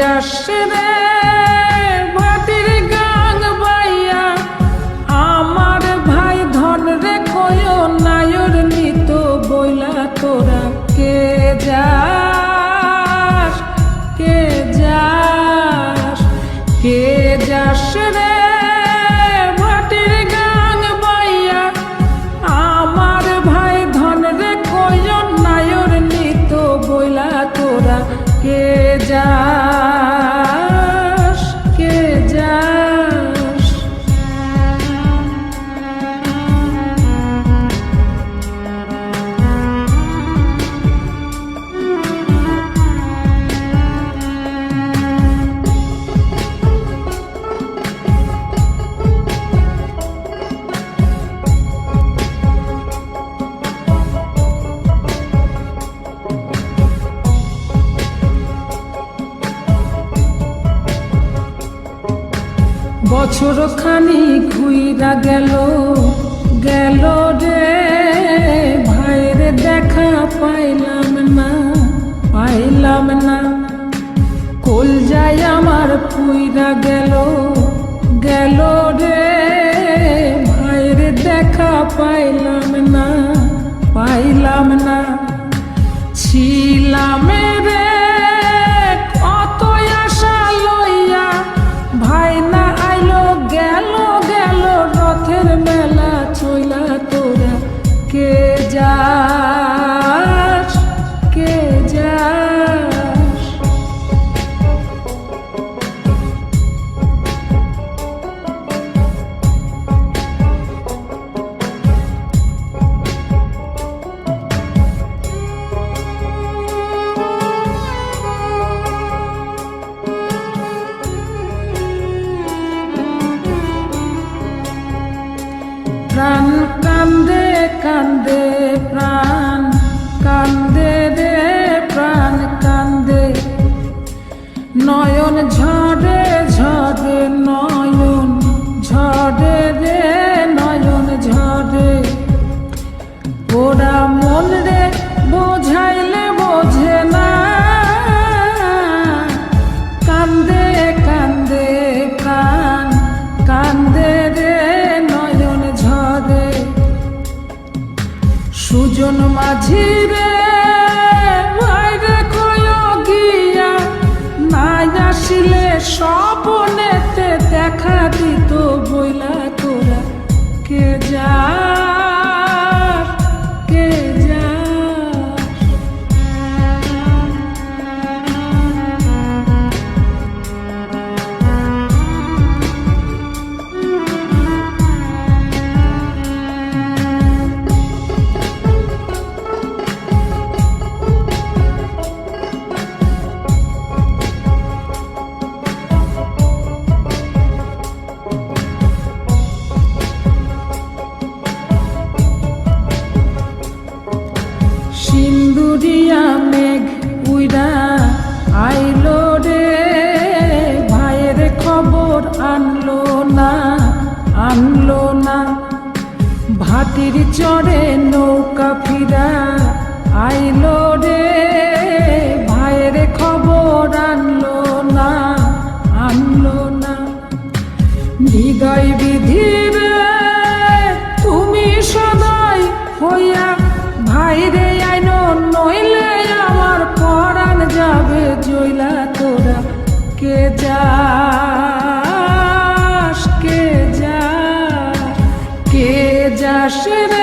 যাস রে ভাটির গাং বাইয়া। আমার ভাই ধন রে কয় নায়র নিত বইলা তোরা। কে যাস কে যাস কে যাস বছর খানি ঘুইরা গেল গেল রে। ভাইরে দেখা পাইলাম না পাইলাম না। কোল যাই আমার পুইরা গেল গেল রে। ভাইরে দেখা পাইলাম না পাইলাম না। ছিলাম কে কান্দে প্রাণ, কান্দে রে প্রাণ, কান্দে। নয়ন ঝরে ঝরে নয়ন, ঝরে রে নয়ন, ঝরে। ওরা মন রে সুজন মাঝি রে বাইরে কয় গিয়া নাই আসিলে স্বপনেতে সিন্দুরিয়া মেঘ উইরা আইলো রে। ভাইয়ের খবর আনলো না আনলো না। ভাটির চড়ে নৌকা ফিরা আইলো রে। জইলা তোরা। কে যাস কে যাস কে যাস রে